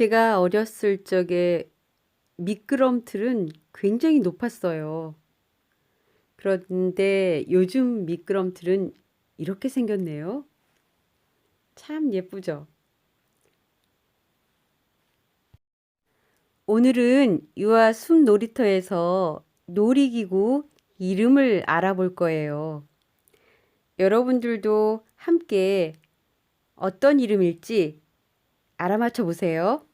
제가 어렸을 적에 미끄럼틀은 굉장히 높았어요. 그런데 요즘 미끄럼틀은 이렇게 생겼네요. 참 예쁘죠? 오늘은 유아 숲 놀이터에서 놀이기구 이름을 알아볼 거예요. 여러분들도 함께 어떤 이름일지 알아맞혀 보세요.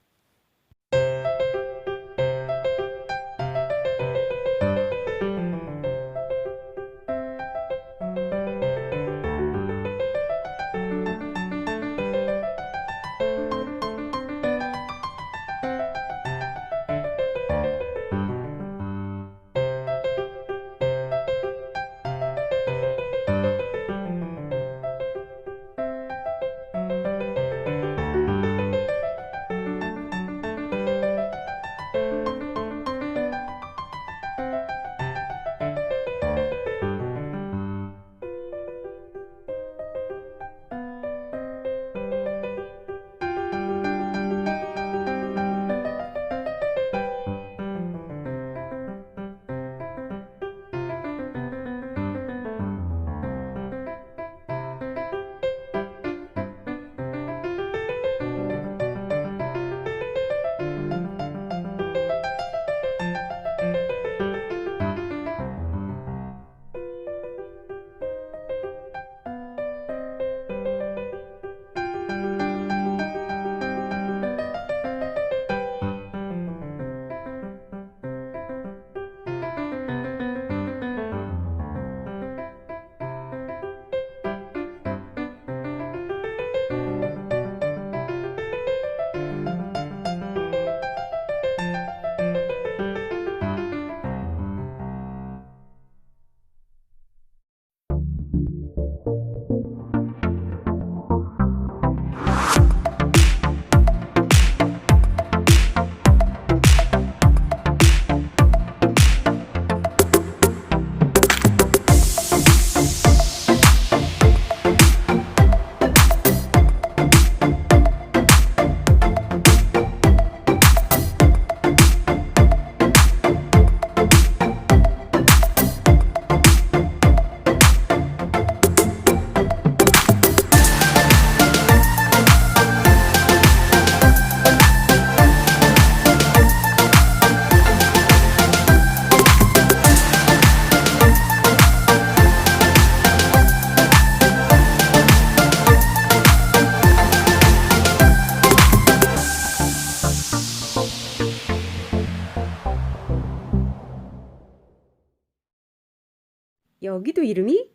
여기도 이름이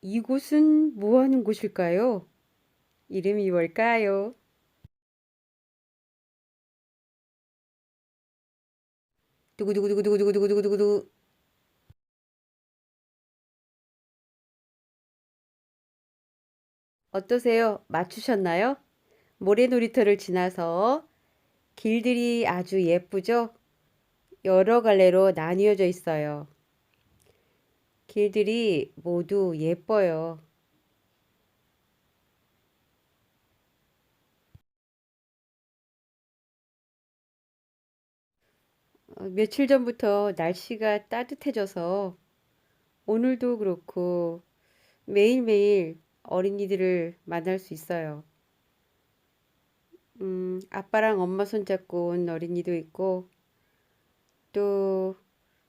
이곳은 뭐 하는 곳일까요? 이름이 뭘까요? 두구두구두구두구두구두구두구 어떠세요? 맞추셨나요? 모래놀이터를 지나서 길들이 아주 예쁘죠? 여러 갈래로 나뉘어져 있어요. 길들이 모두 예뻐요. 어, 며칠 전부터 날씨가 따뜻해져서 오늘도 그렇고 매일매일 어린이들을 만날 수 있어요. 음, 아빠랑 엄마 손잡고 온 어린이도 있고, 또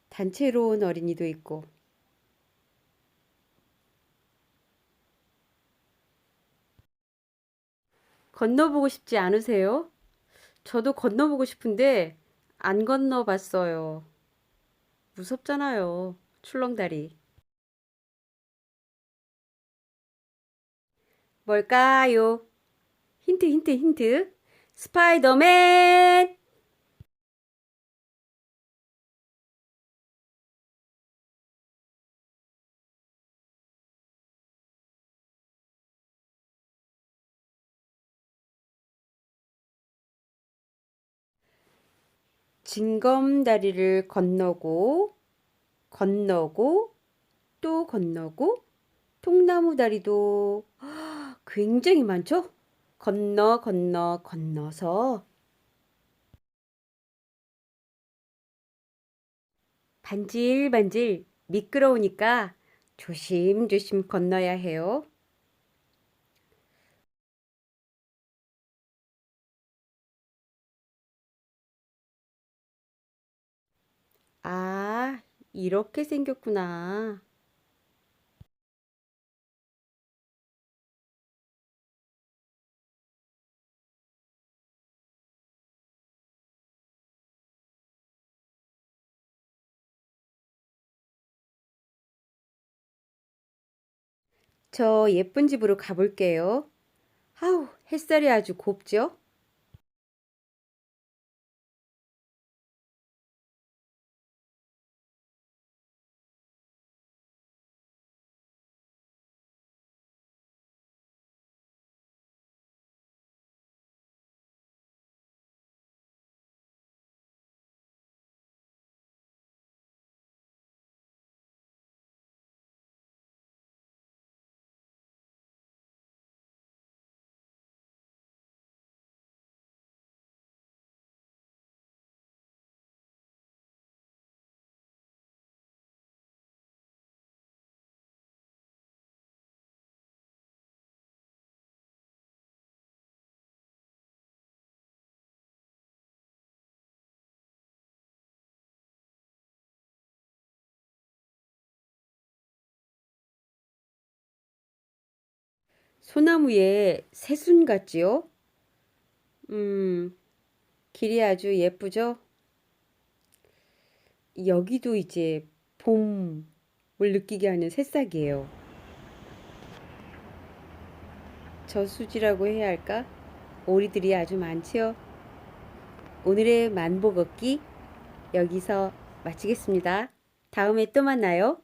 단체로 온 어린이도 있고, 건너보고 싶지 않으세요? 저도 건너보고 싶은데 안 건너봤어요. 무섭잖아요. 출렁다리. 뭘까요? 힌트, 힌트, 힌트. 스파이더맨! 징검다리를 건너고, 건너고, 또 건너고, 통나무 다리도 굉장히 많죠? 건너, 건너, 건너서 반질반질 미끄러우니까 조심조심 건너야 해요. 아, 이렇게 생겼구나. 저 예쁜 집으로 가볼게요. 아우, 햇살이 아주 곱죠? 소나무에 새순 같지요? 음, 길이 아주 예쁘죠? 여기도 이제 봄을 느끼게 하는 새싹이에요. 저수지라고 해야 할까? 오리들이 아주 많지요. 오늘의 만보 걷기 여기서 마치겠습니다. 다음에 또 만나요.